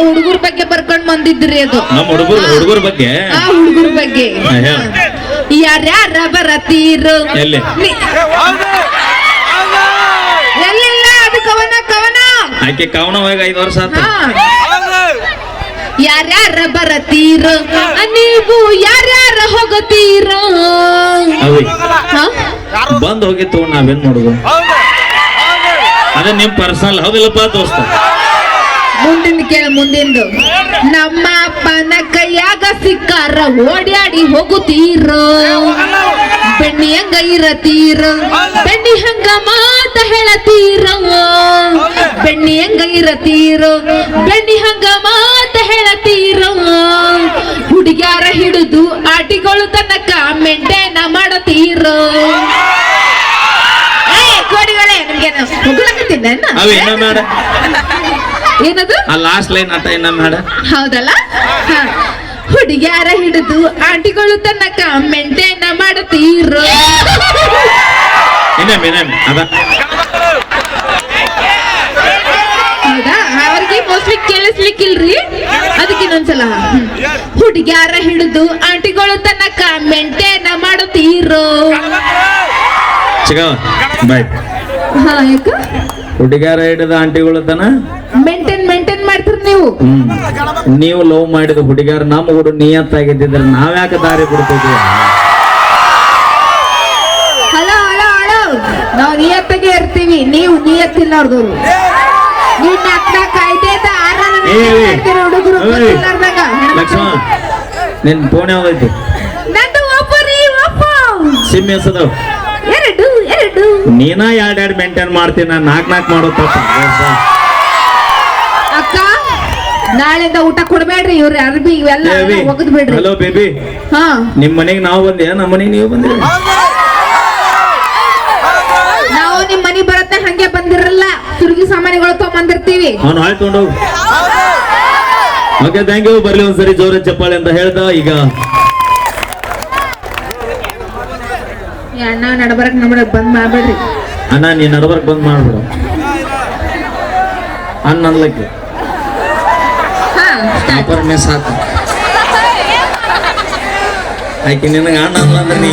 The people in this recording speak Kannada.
ಹುಡುಗರ ಬಗ್ಗೆ ಬರ್ಕೊಂಡ್ ಬಂದಿದ್ರಿ ಅದು. ನಮ್ಮ ಹುಡುಗರು ಹುಡುಗರ ಬಗ್ಗೆ? ಆ ಹುಡುಗರ ಬಗ್ಗೆ. ಹಾ, ಹೇಳು. ಯಾರ್ಯಾರ ಬರತೀರು? ಎಲ್ಲಿ? ನಿ- ಎಲ್ಲಿಲ್ಲ? ಅದು ಕವನ ಕವನ. ಆಕೆ ಕವನವಾಗಿ ಐದು ವರ್ಷ ಆತ. ಹಾ. ಯಾರ್ಯಾರ ಬರತೀರ? ನೀವು ಯಾರ್ಯಾರ ಹೋಗತೀರ? ಅವಿ ಹಾ? ಬಂದ್ ಹೋಗಿತ್ತು ನಾವೇನ್ ಮಾಡುದು? ಅದೇ ನಿಮ್ ಪರ್ಸನಲ್ ಹೌದಿಲ್ಲಪ್ಪ ದೋಸ್ತ. ಮುಂದಿನ ಕೇಳ ಮುಂದಿಂದು. ನಮ್ಮ ಅಪ್ಪನ ಕೈಯಾಗ ಸಿಕ್ಕಾರ, ಓಡ್ಯಾಡಿ ಹೋಗುತ್ತೀರೋ ಬೆಣ್ಣಿ ಹಂಗ ಇರತೀರ ಬೆಣ್ಣಿ ಹಂಗ ಮಾತ ಹೇಳತೀರೋ ಬೆಣ್ಣಿ ಹಂಗ ಇರತೀರೋ ಬೆಣ್ಣಿ ಹಂಗ ಮಾತ ಹೇಳತೀರೋ ಹುಡುಗ್ಯಾರ ಹಿಡಿದು ಆಟಿಗಳು ತನಕ ಮೆಂಟೇನ ಮಾಡತೀರೋ ಕೋಡಿಗಳೇ ನಿಮ್ಗೆ ಮೇಡ ಏನದು? ಆ ಲಾಸ್ಟ್ ಲೈನ್ ಅಟ ಏನ ಮಾಡ? ಹೌದಲ್ಲ. ಹುಡುಗ್ಯಾರ ಹಿಡಿದು ಆಂಟಿಗಳು ತನಕ ಮೆಂಟೇನ ಮಾಡುತ್ತೀರೋ ಇನ್ನೊಮ್ಮೆ ಇನ್ನೊಮ್ಮೆ ಅದ. ಹೌದಾ? ಅವ್ರಿಗೆ ಮೋಸ್ಟ್ಲಿ ಕೇಳಿಸ್ಲಿಕ್ಕಿಲ್ರಿ? ಅದಕ್ಕೆ ಇನ್ನೊಂದ್ಸಲ. ಹುಡುಗ್ಯಾರ ಹಿಡಿದು ಆಂಟಿಗಳು ತನಕ ಮೆಂಟೇನ ಮಾಡುತ್ತೀರೋ ಚಿಗವ ಬಾಯ್ ಹಾ ಯಾಕ? ಹುಡುಗಾರ ಹಿಡಿದ ಆಂಟಿಗಳು ತನ? ನೀವು ಲವ್ ಮಾಡಿದ ಹುಡುಗಿಯರು ನಮ್ಮ ಹುಡು ನಿಯತ್ತಾಗಿದ್ದಿದ್ರೆ ನಾವ್ಯಾಕೆ ದಾರಿ ಹಲೋ ನಾವು ನಿಯತ್ತಾಗೆ ಇರ್ತೀವಿ. ನೀವು ನಿಯತ್ತಿಲ್ಲ ಅವ್ರದವ್ರು ಐದೈದ ಹುಡುಗರು ನಿನ್ ಫೋನ್ ಯಾವ್ದೈತಿ? ನಂದು ಸಿಮ್ ಎಸದವ್ ಎರಡು ಎರಡು. ನೀನ ಎರಡ್ ಎರಡ್ ಮೇಂಟೈನ್ ಮಾಡ್ತೀನಿ ನಾಕ್ ನಾಲ್ಕು ಮಾಡೋ ತಪ್ಪ. ನಾಳೆಯಿಂದ ಊಟ ಕೊಡಬೇಡ್ರಿ ಇವ್ರ ಅರ್ಬಿ ಇವೆಲ್ಲ ಒಗದ್ ಬಿಡ್ರಿ ಹಲೋ ಬೇಬಿ ಹಾ. ನಿಮ್ ಮನೆಗೆ ನಾವು ಬಂದೆ ನಮ್ಮ ಮನೆಗೆ ನೀವು ಬಂದ್ರಿ. ನಾವು ನಿಮ್ ಮನೆ ಬರತ್ತೆ ಹಂಗೆ ಬಂದಿರಲ್ಲ. ತಿರುಗಿ ಸಾಮಾನುಗಳು ತಗೊಂಬಂದಿರ್ತೀವಿ. ಅವ್ನು ಹಾಳ್ ತಗೊಂಡು ಓಕೆ ಥ್ಯಾಂಕ್ ಯು ಬರ್ಲಿ ಒಂದ್ಸರಿ ಜೋರ ಚಪ್ಪಾಳೆ ಅಂತ ಹೇಳ್ತಾ ಈಗ ಈ ಅಣ್ಣ ನಡಬರಕ್ ನಮ್ಮ ಬಂದ್ ಮಾಡ್ಬೇಡ್ರಿ. ಅಣ್ಣ ನೀ ನಡಬರಕ್ ಬಂದ್ ಮಾಡ್ಬಿಡು. ಅಣ್ಣ ಅನ್ಲಕ್ಕೆ ಹಾ ಮೆಸ್ ಸಾಕು. ಆಕೆ ನಿನಗೆ ಅಣ್ಣ ಅಂದ್ರೆ ನೀ.